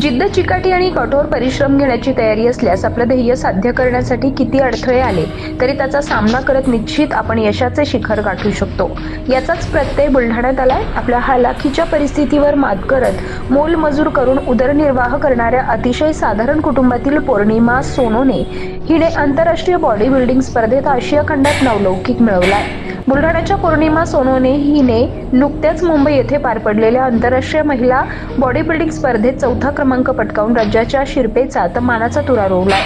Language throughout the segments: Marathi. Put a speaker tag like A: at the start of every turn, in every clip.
A: जिद्द चिकाटी आणि कठोर परिश्रम घेण्याची तयारी असल्यास आपलं ध्येय साध्य करण्यासाठी किती अडथळे आले तरी त्याचा सामना करत निश्चित आपण यशाचे शिखर गाठू शकतो. याचाच प्रत्यय बुलढाण्यात आलाय. आपल्या हालाखीच्या परिस्थितीवर मात करत मोलमजूर करून उदरनिर्वाह करणाऱ्या अतिशय साधारण कुटुंबातील पौर्णिमा सोनोने हिने आंतरराष्ट्रीय बॉडी बिल्डिंग स्पर्धेत आशिया खंडात नावलौकिक मिळवलाय. बुलढाण्याच्या पौर्णिमा सोनोने हिने नुकत्याच मुंबई येथे पार पडलेल्या आंतरराष्ट्रीय महिला बॉडी बिल्डिंग स्पर्धेत चौथा क्रमांक पटकावून राज्याच्या शिरपेचा तर मानाचा तुरा रोवला.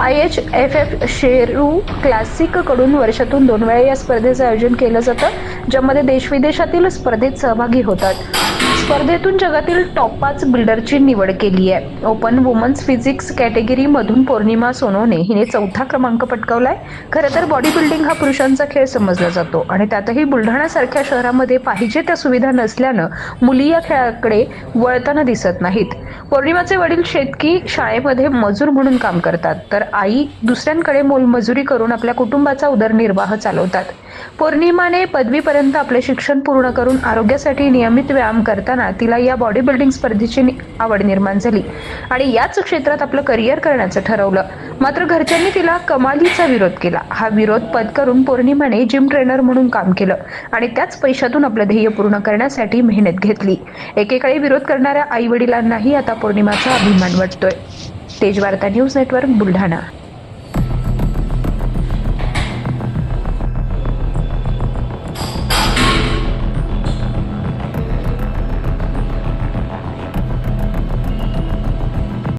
A: I H F F Sheru क्लासिककडून वर्षातून दोन वेळा या स्पर्धेचं आयोजन केलं जातं ज्यामध्ये देशविदेशातील स्पर्धेत सहभागी होतात. स्पर्धेतून जगातील टॉप पाच बिल्डरची निवड केली आहे. ओपन वुमन्स फिजिक्स कॅटेगरीमधून पौर्णिमा सोनोने हिने चौथा क्रमांक पटकावलाय. खरं तर बॉडी बिल्डिंग हा पुरुषांचा खेळ समजला जातो आणि त्यातही बुलढाण्यासारख्या शहरामध्ये पाहिजे त्या सुविधा नसल्यानं मुली या खेळाकडे वळताना दिसत नाहीत. पौर्णिमाचे वडील शेतकी शाळेमध्ये मजूर म्हणून काम करतात. तर आई दुसऱ्यांकडे मोलमजुरी करून आपल्या कुटुंबाचा उदरनिर्वाह चालवतात. पौर्णिमाने पदवीपर्यंत आपले शिक्षण पूर्ण करून आरोग्यासाठी नियमित व्यायाम करताना तिला या बॉडी बिल्डिंग स्पर्धेची आवड निर्माण झाली. आणि याच क्षेत्रात आपलं करिअर करण्याचं ठरवलं. मात्र घरच्यांनी तिला कमालीचा विरोध केला. हा विरोध पत्करून पौर्णिमाने जिम ट्रेनर म्हणून काम केलं आणि त्याच पैशातून आपलं ध्येय पूर्ण करण्यासाठी मेहनत घेतली. एकेकाळी विरोध करणाऱ्या आई वडिलांनाही आता पौर्णिमाचा अभिमान वाटतोय. Tejvarta news network Buldhana.